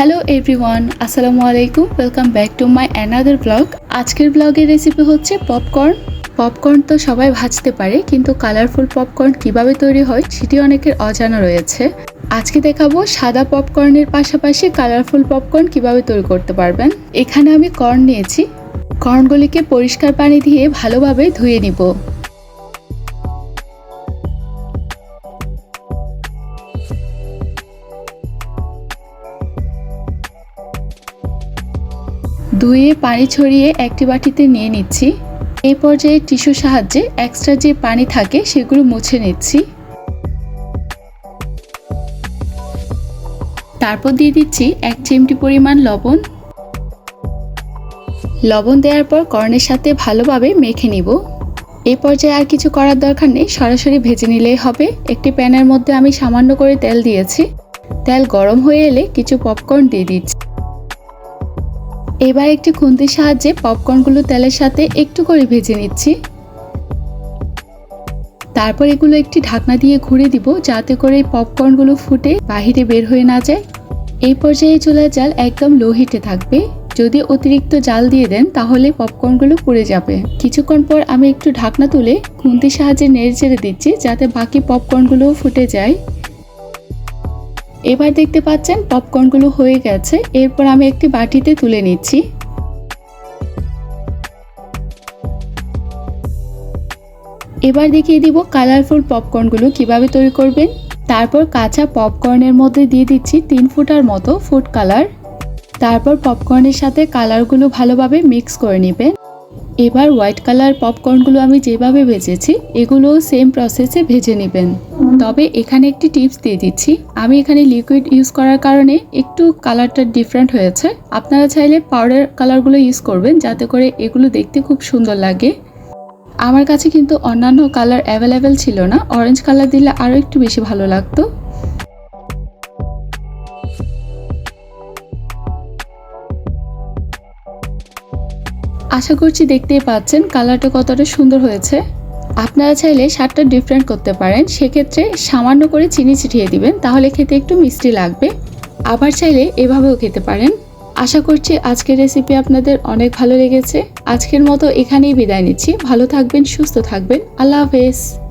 Hello everyone আসসালামু আলাইকুম welcome back to my another blog আজকের ব্লগের রেসিপি হচ্ছে পপকর্ন পপকর্ন তো সবাই ভাজতে পারে, কিন্তু কালারফুল পপকর্ন কীভাবে তৈরি হয় সেটি অনেকের অজানা রয়েছে। আজকে দেখাবো সাদা পপকর্নের পাশাপাশি কালারফুল পপকর্ন কীভাবে তৈরি করতে পারবেন। এখানে আমি কর্ন নিয়েছি। কর্নগুলিকে পরিষ্কার পানি দিয়ে ভালোভাবে ধুয়ে নিব। ধুয়ে পানি ছড়িয়ে একটি বাটিতে নিয়ে নিচ্ছি। এই পর্যায়ে টিস্যুর সাহায্যে এক্সট্রা যে পানি থাকে সেগুলো মুছে নিচ্ছি। তারপর দিয়ে দিচ্ছি এক চিমটি পরিমাণ লবণ। লবণ দেওয়ার পর কর্নের সাথে ভালোভাবে মেখে নিব। এ পর্যায়ে আর কিছু করার দরকার নেই, সরাসরি ভেজে নিলেই হবে। একটি প্যানের মধ্যে আমি সামান্য করে তেল দিয়েছি। তেল গরম হয়ে এলে কিছু পপকর্ন দিয়ে দিচ্ছি। এবার একটি খুন্তির সাহায্যে পপকর্নগুলো তেলের সাথে একটু করে ভেজে নিচ্ছি। তারপর এগুলো একটি ঢাকনা দিয়ে ঘুরে দিব যাতে করে পপকর্নগুলো ফুটে বাহিরে বের হয়ে না যায়। এই পর্যায়ে চুলার জাল একদম লো হিটে থাকবে। যদি অতিরিক্ত জাল দিয়ে দেন তাহলে পপকর্নগুলো পুড়ে যাবে। কিছুক্ষণ পর আমি একটু ঢাকনা তুলে খুন্তির সাহায্যে নেড়ে চেড়ে দিচ্ছি যাতে বাকি পপকর্নগুলোও ফুটে যায়। এবার দেখতে পাচ্ছেন পপকর্নগুলো হয়ে গেছে। এরপর আমি একটি বাটিতে তুলে নিচ্ছি। এবার দেখিয়ে দিব কালারফুল পপকর্নগুলো কীভাবে তৈরি করবেন। তারপর কাঁচা পপকর্নের মধ্যে দিয়ে দিচ্ছি তিন ফুটার মতো ফুড কালার। তারপর পপকর্নের সাথে কালারগুলো ভালোভাবে মিক্স করে নেবেন। এবার হোয়াইট কালার পপকর্নগুলো আমি যেভাবে ভেজেছি এগুলো সেম প্রসেসে ভেজে নেবেন। তবে এখানে একটি টিপস দিয়ে দিচ্ছি। আমি এখানে লিকুইড ইউজ করার কারণে একটু কালারটা ডিফারেন্ট হয়েছে। আপনারা চাইলে পাউডার কালারগুলো ইউজ করবেন, যাতে করে এগুলো দেখতে খুব সুন্দর লাগে। আমার কাছে কিন্তু অন্যান্য কালার অ্যাভেলেবেল ছিল না। অরেঞ্জ কালার দিলে আরও একটু বেশি ভালো লাগতো। আশা করছি দেখতেই পাচ্ছেন কালারটা কতটা সুন্দর হয়েছে। আপনারা চাইলে স্বাদটা ডিফারেন্ট করতে পারেন, সেক্ষেত্রে সামান্য করে চিনি ছিটিয়ে দিবেন, তাহলে খেতে একটু মিষ্টি লাগবে। আবার চাইলে এভাবেও খেতে পারেন। আশা করছি আজকের রেসিপি আপনাদের অনেক ভালো লেগেছে। আজকের মতো এখানেই বিদায় নিচ্ছি। ভালো থাকবেন, সুস্থ থাকবেন। আল্লাহ হাফেজ।